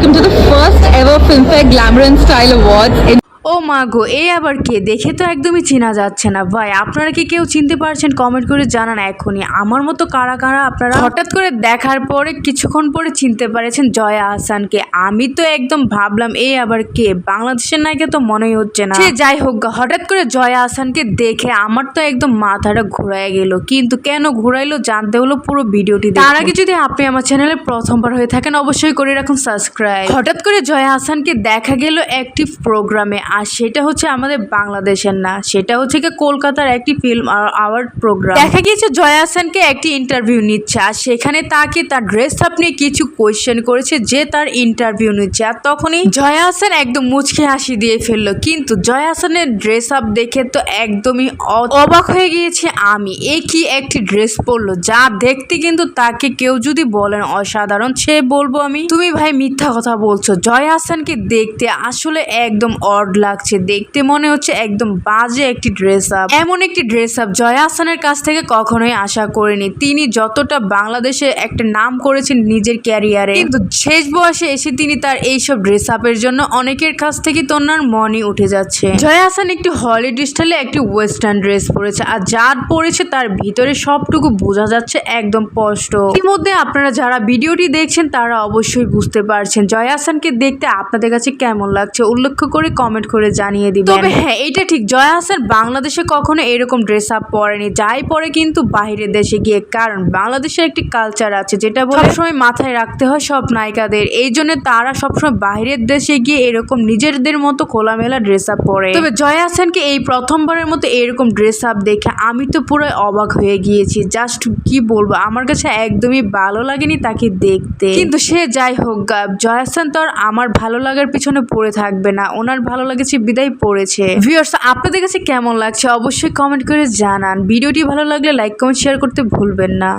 welcome to the first ever Filmfare Glamour and Style Awards in ও মা গো এই আবার কে? দেখে তো একদমই চেনা যাচ্ছে না। ভাই আপনারা কি কেউ চিনতে পারছেন? কমেন্ট করে জানান এখনই। আমার মতো কারা কারা আপনারা? হঠাৎ করে দেখার পরে কিছুক্ষণ পরে চিনতে পারেছেন জয়া আহসানকে। আমি তো একদম ভাবলাম এই আবার কে? বাংলাদেশের নায়িকা তো মনেই হচ্ছে না। সে যাই হোক হঠাৎ করে জয়া আহসানকে দেখে আমার তো একদম মাথাটা ঘোরায় গেল। কিন্তু কেন ঘোরাইলো জানতে হলো পুরো ভিডিওটি তার আগে যদি আপনি আমার চ্যানেলে প্রথমবার হয়ে থাকেন অবশ্যই করে রাখুন সাবস্ক্রাইব হঠাৎ করে জয়া হাসানকে দেখা গেল একটি প্রোগ্রামে আর সেটা হচ্ছে আমাদের বাংলাদেশের না, সেটা হচ্ছে কি কলকাতার একটি ফিল্ম আওয়ার্ড প্রোগ্রাম দেখা গিয়েছে জয়া হাসানকে একটি ইন্টারভিউ নিচ্ছে, আর সেখানে তাকে তার ড্রেস আপ নিয়ে কিছু কোয়েশ্চেন করেছে, যে তার ইন্টারভিউ নিচ্ছে, আর তখনই জয়া হাসান একদম মুচকে হাসি দিয়ে ফেলল। কিন্তু জয়া হাসানের ড্রেস আপ দেখে তো একদমই অবাক হয়ে গিয়েছে আমি। এ কি একটি ড্রেস পরলো? যা দেখতে কিন্তু তাকে কেউ যদি বলেন অসাধারণ, সে বলব আমি। তুমি ভাই মিথ্যা কথা বলছো। জয়া হাসানকে দেখতে আসলে একদম অড লাগছে। দেখতে মনে হচ্ছে একদম বাজে একটি ড্রেস আপ এমন একটি ড্রেস আপ জয় হাসানের কাছ থেকে কখনোই আশা করিনি। তিনি যতটা বাংলাদেশে একটা নাম করেছেন নিজের ক্যারিয়ারে। কিন্তু শেষ বয়সে এসে তিনি তার এইসব ড্রেস আপের জন্য অনেকের কাছ থেকে তো মনই উঠে যাচ্ছে। জয়া হাসান একটি হলিডে স্টাইলে একটি ওয়েস্টার্ন ড্রেস পরেছে আর যার পরেছে তার ভিতরে সবটুকু বোঝা যাচ্ছে একদম স্পষ্ট। ইতিমধ্যে আপনারা যারা ভিডিওটি দেখছেন, তারা অবশ্যই বুঝতে পারছেন জয়া হাসানকে দেখতে আপনাদের কাছে কেমন লাগছে। উল্লেখ করে কমেন্ট করে জানিয়ে দিবেন। তবে হ্যাঁ এটা ঠিক। জয় হাসান বাংলাদেশে কখনো এরকম ড্রেস আপ পরেনি। যাই পরে কিন্তু বাইরের দেশে গিয়ে, কারণ বাংলাদেশের একটি কালচার আছে যেটা বলে সবসময় মাথায় রাখতে হয় সব নায়িকাদের। এই জন্য তারা সবসময় বাইরের দেশে গিয়ে এরকম নিজেদের মতো খোলামেলা ড্রেস আপ পরে। তবে জয় হাসানকে এই প্রথমবারের মতো এরকম ড্রেস আপ দেখে আমি তো পুরো অবাক হয়ে গিয়েছি। জাস্ট কি বলব? আমার কাছে একদমই ভালো লাগেনি তাকে দেখতে। কিন্তু সে যাই হোক জয় হাসান তো আর আমার ভালো লাগার পিছনে পড়ে থাকবে না। ওনার ভালো লাগেছে বিদায় পড়েছে। ভিউয়ার্স আপনাদের কাছে কেমন লাগছে? অবশ্যই কমেন্ট করে জানান। ভিডিওটি ভালো লাগলে লাইক কমেন্ট শেয়ার করতে ভুলবেন না।